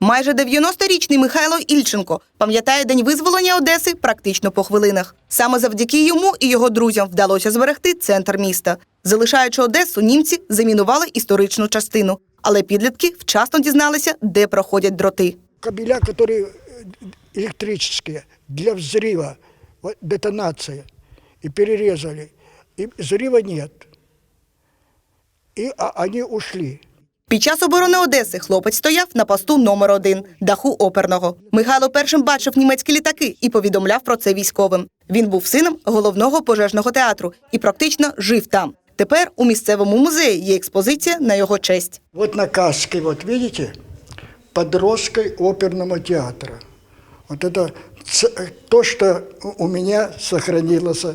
Майже 90-річний Михайло Ільченко пам'ятає день визволення Одеси практично по хвилинах. Саме завдяки йому і його друзям вдалося зберегти центр міста. Залишаючи Одесу, німці замінували історичну частину, але підлітки вчасно дізналися, де проходять дроти. кабеля, которые э, электрические для взрыва, вот детонация, и перерезали. И взрыва нет. И а, они ушли. Під час оборони Одеси хлопець стояв на посту номер один даху оперного. Михайло першим бачив німецькі літаки і повідомляв про це військовим. Він був сином головного пожежного театру і практично жив там. Тепер у місцевому музеї є експозиція на його честь. Вот на вот видите, под рожкой оперного театра. Вот это ц- то, что у- меня сохранилось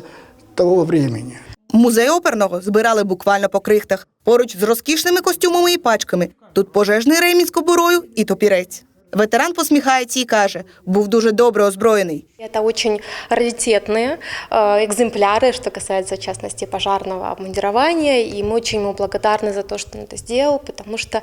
того времени. Музей оперного збирали буквально по крихтах. Поруч з розкішними костюмами і пачками. Тут пожежний ремінь з кобурою і топірець. Ветеран посміхається і каже, був дуже добре озброєний. Это очень раритетные э, экземпляры, что касается, в частности, пожарного обмундирования. И мы очень ему благодарны за то, что он это сделал, потому что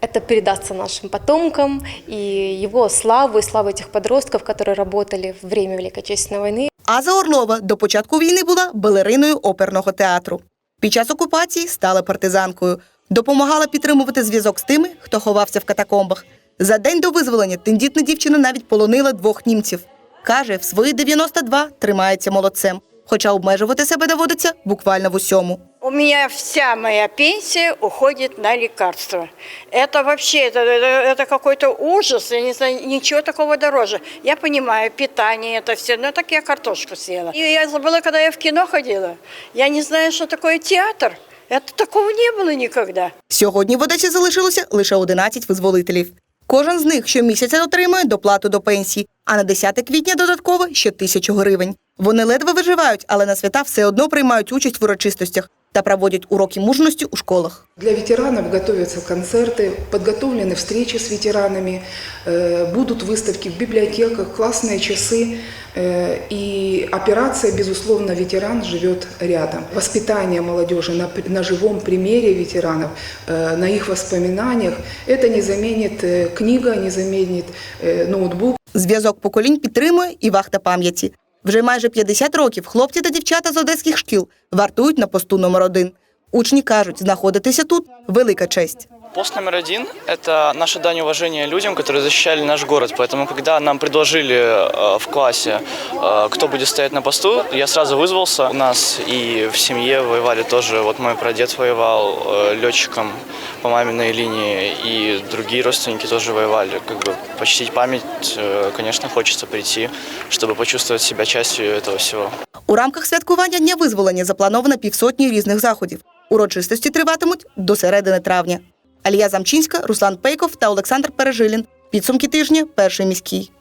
это передастся нашим потомкам. И его славу, и славу этих подростков, которые работали в время Великой Отечественной войны, Аза Орлова до початку війни була балериною оперного театру. Під час окупації стала партизанкою, допомагала підтримувати зв'язок з тими, хто ховався в катакомбах. За день до визволення тендітна дівчина навіть полонила двох німців. Каже, в свої 92 тримається молодцем, хоча обмежувати себе доводиться буквально в усьому. У меня вся моя пенсия уходит на лекарства. Это вообще, это, это, это какой-то ужас, я не знаю, ничего такого дороже. Я понимаю, питание это все, но так я картошку съела. И я забыла, когда я в кино ходила. Я не знаю, что такое театр. Это такого не было никогда. Сьогодні в Одесі залишилося лише 11 визволителів. Кожен з них щомісяця отримує доплату до пенсії, а на 10 квітня додатково ще тисячу гривень. Вони ледве виживають, але на свята все одно приймають участь в урочистостях та проводять уроки мужності у школах. Для ветеранов готовятся концерты, подготовлены встречи с ветеранами, э, будут выставки в библиотеках, классные часы. э, И операция, безусловно, ветеран живет рядом. Воспитание молодежи на, при- на живом примере ветеранов, э, на их воспоминаниях, это не заменит э, книга, не заменит э, ноутбук. Зв'язок поколінь підтримує і вахта пам'яті. Вже майже 50 років хлопці та дівчата з одеських шкіл вартують на посту номер один. Учні кажуть, знаходитися тут велика честь. Пост номер один – это наша дань уважения людям, которые защищали наш город. Поэтому, когда нам предложили э, в классе, э, кто будет стоять на посту, я сразу вызвался. У нас и в семье воевали тоже. Вот мой прадед воевал э, летчиком по маминой линии, и другие родственники тоже воевали. Как бы почтить память, э, конечно, хочется прийти, чтобы почувствовать себя частью этого всего. У рамках святкування Дня визволення заплановано півсотні різних заходів. Урочистості триватимуть до середини травня. Алія Замчинська, Руслан Пейков та Олександр Пережилін. Підсумки тижня. Перший міський.